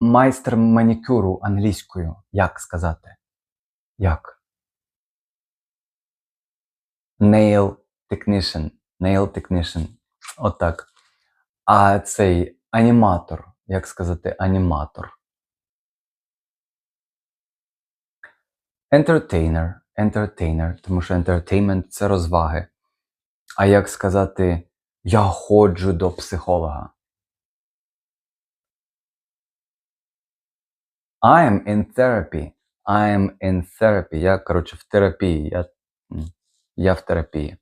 майстер манікюру англійською. Як сказати? Як? Nail technician. Nail technician. Отак. А цей аніматор. Як сказати аніматор? Entertainer. Entertainer. Тому що entertainment – це розваги. А як сказати я ходжу до психолога? I am in therapy. I am in therapy. Я, коротше, в терапії. Я, я в терапії.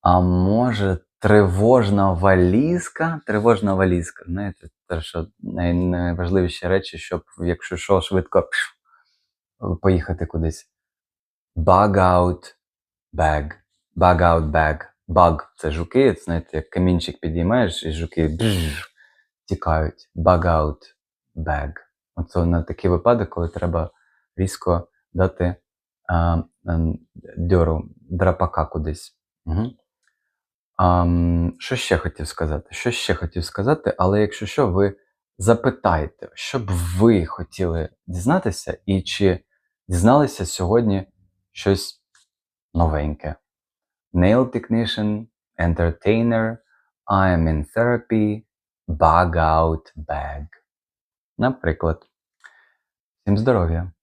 А може, тривожна валізка? Тривожна валізка. Знаєте, те, що найважливіші речі, щоб, якщо що, швидко поїхати кудись. Bug out bag. Bug out bag. Bug – це жуки, знаєте, як камінчик підіймаєш, і жуки бжж, тікають. Bug out bag. Оце на такий випадок, коли треба різко дати а, ем, дьору, драпака кудись. Угу. А, що ще хотів сказати? Що ще хотів сказати, але якщо що, ви запитайте, що б ви хотіли дізнатися, і чи дізналися сьогодні щось новеньке. Nail technician, entertainer, I am in therapy, bug out bag. Наприклад. Всім здоров'я!